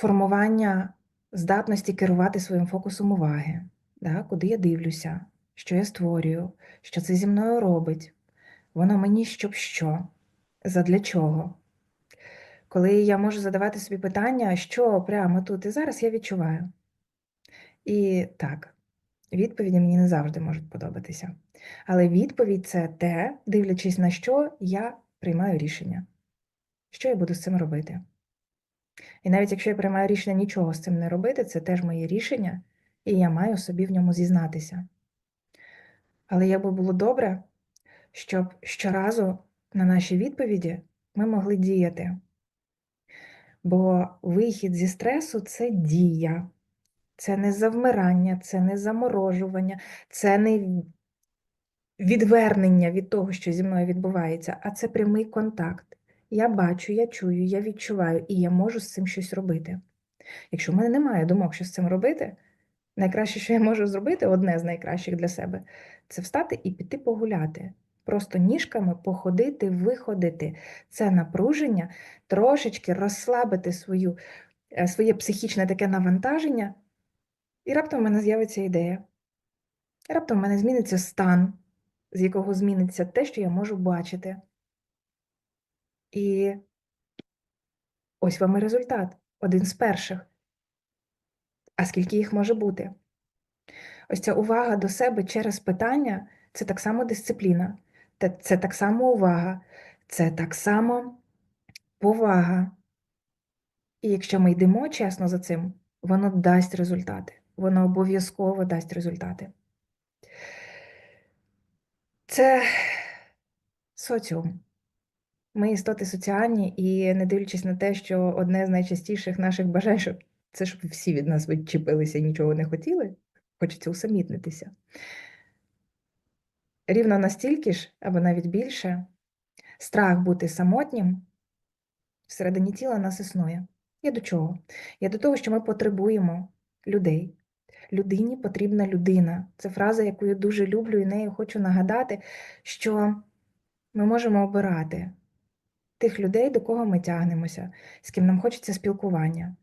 формування здатності керувати своїм фокусом уваги, да, куди я дивлюся, що я створюю, що це зі мною робить, воно мені щоб що, задля чого. Коли я можу задавати собі питання, що прямо тут і зараз я відчуваю. І так, відповіді мені не завжди можуть подобатися. Але відповідь це те, дивлячись на що я приймаю рішення, що я буду з цим робити. І навіть якщо я приймаю рішення нічого з цим не робити, це теж моє рішення, і я маю собі в ньому зізнатися. Але як би було добре, щоб щоразу на наші відповіді ми могли діяти. Бо вихід зі стресу це дія, це не завмирання, це не заморожування, це не відвернення від того, що зі мною відбувається, а це прямий контакт. Я бачу, я чую, я відчуваю, і я можу з цим щось робити. Якщо в мене немає думок, що з цим робити, найкраще, що я можу зробити, одне з найкращих для себе, це встати і піти погуляти. Просто ніжками походити, виходити. Це напруження, трошечки розслабити свою, е, своє психічне таке навантаження, і раптом в мене з'явиться ідея. Раптом в мене зміниться стан, з якого зміниться те, що я можу бачити. І ось вам і результат, один з перших. А скільки їх може бути? Ось ця увага до себе через питання це так само дисципліна, це так само увага, це так само повага. І якщо ми йдемо чесно за цим, воно дасть результати. Воно обов'язково дасть результати. Це соціум. Ми істоти соціальні, і не дивлячись на те, що одне з найчастіших наших бажань, щоб це щоб всі від нас відчепилися і нічого не хотіли, хочеться усамітнитися. Рівно настільки ж, або навіть більше, страх бути самотнім всередині тіла нас існує. Я до чого? Я до того, що ми потребуємо людей. Людині потрібна людина. Це фраза, яку я дуже люблю, і нею хочу нагадати, що ми можемо обирати тих людей, до кого ми тягнемося, з ким нам хочеться спілкування.